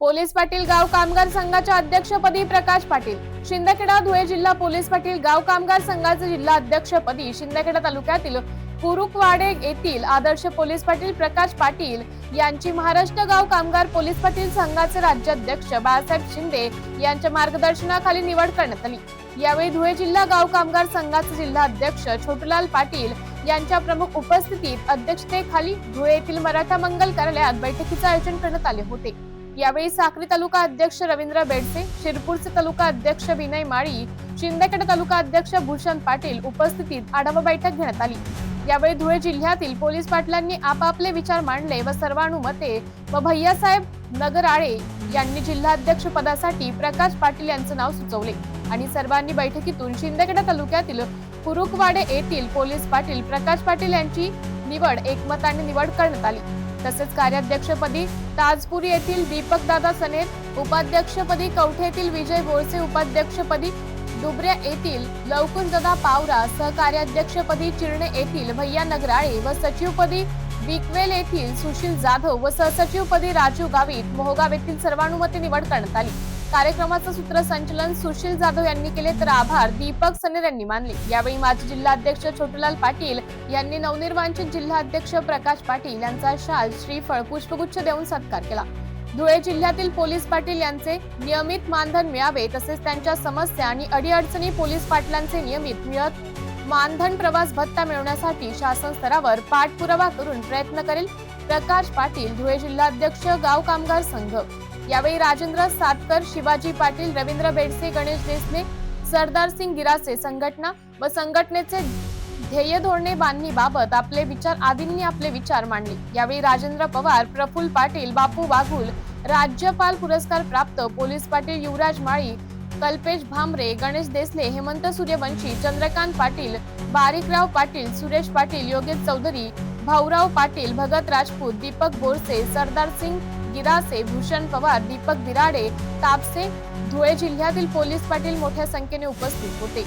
Police Patil गाव कामगार संघाच्या अध्यक्षपदी प्रकाश पाटील. शिंदखेडा धुळे जिल्हा पोलीस पाटील गाव कामगार संघाचे जिल्हा अध्यक्षपदी शिंदखेडा तालुक्यातील कुरुकवाडे येथील आदर्श पोलीस पाटील प्रकाश पाटील यांची महाराष्ट्र गाव कामगार पोलीस पाटील संघाचे राज्याध्यक्ष बाळासाहेब शिंदे यांच्या मार्गदर्शनाखाली निवड करण्यात आली. यावेळी धुळे जिल्हा गाव कामगार संघाचे जिल्हा अध्यक्ष छोटूलाल पाटील यांच्या प्रमुख उपस्थितीत अध्यक्षतेखाली धुळे येथील मराठा मंगल कार्यालयात बैठकीचे आयोजन करण्यात आले होते. यावेळी साक्री तालुका अध्यक्ष रवींद्र बेडसे शिरपूरचे तालुका अध्यक्ष विनय माळी शिंदखेडा तालुका अध्यक्ष भूषण पाटील उपस्थितीत आढावा बैठक घेण्यात आली. यावेळी धुळे जिल्ह्यातील पोलीस पाटलांनी आपापले विचार मांडले व सर्वानुमते व भैयासाहेब नगराळे यांनी जिल्हाध्यक्ष पदासाठी प्रकाश पाटील यांचं नाव सुचवले आणि सर्वांनी बैठकीतून शिंदखेडा तालुक्यातील कुरुकवाडे येथील पोलीस पाटील प्रकाश पाटील यांची निवड एकमताने निवड करण्यात आली. तसेच कार्याध्यक्षपदी ताजपुरी येथील दीपक दादा उपाध्यक्षपदी कवठे येथील विजय बोळसे उपाध्यक्षपदी डुबऱ्या येथील लवकुंजदा पावरा सहकार्याध्यक्षपदी चिरणे येथील भैया नगराळे व सचिवपदी बिकवेल येथील सुशील जाधव व सहसचिवपदी राजू गावित मोहगाव येथील सर्वानुमते निवड करण्यात आली. कार्यक्रमाचं सूत्रसंचलन सुशील जाधव यांनी केले तर आभार. दीपक सनेर यांनी मानले. यावेळी माजी जिल्हाध्यक्ष छोटूलाल पाटील यांनी नवनिर्वाचित जिल्हाध्यक्ष प्रकाश पाटील यांचा शाल श्रीफळ पुष्पगुच्छ देऊन सत्कार केला. धुळे जिल्ह्यातील पोलीस पाटील यांचे नियमित मानधन मिळावे तसेच त्यांच्या समस्या आणि अडीअडचणी पोलीस पाटलांचे नियमित मिळत मानधन प्रवास भत्ता मिळवण्यासाठी शासन स्तरावर पाठपुरावा करून प्रयत्न करेल प्रकाश पाटील धुळे जिल्हाध्यक्ष गाव कामगार संघ. यावेळी राजेंद्र सातकर शिवाजी पाटील रवींद्र बेडसे गणेश देसने सरदार सिंग गिरासे संघटना व संघटनेचे ध्येय धोरणे बांधणीबाबत आपले विचार आदींनी आपले विचार मांडले. यावेळी राजेंद्र पवार प्रफुल्ल पाटील बापू वाघुल राज्यपाल पुरस्कार प्राप्त पोलीस पाटील युवराज माळी कल्पेश भामरे गणेश देसले हेमंत सूर्यवंशी चंद्रकांत पाटील बारिकराव पाटील सुरेश पाटील योगेश चौधरी भाऊराव पाटील भगत राजपूत दीपक बोरसे सरदार सिंग गिरासे भूषण पवार दीपक बिराडे तापसे धुळे जिल्ह्यातील पोलीस पाटील मोठ्या संख्येने उपस्थित होते.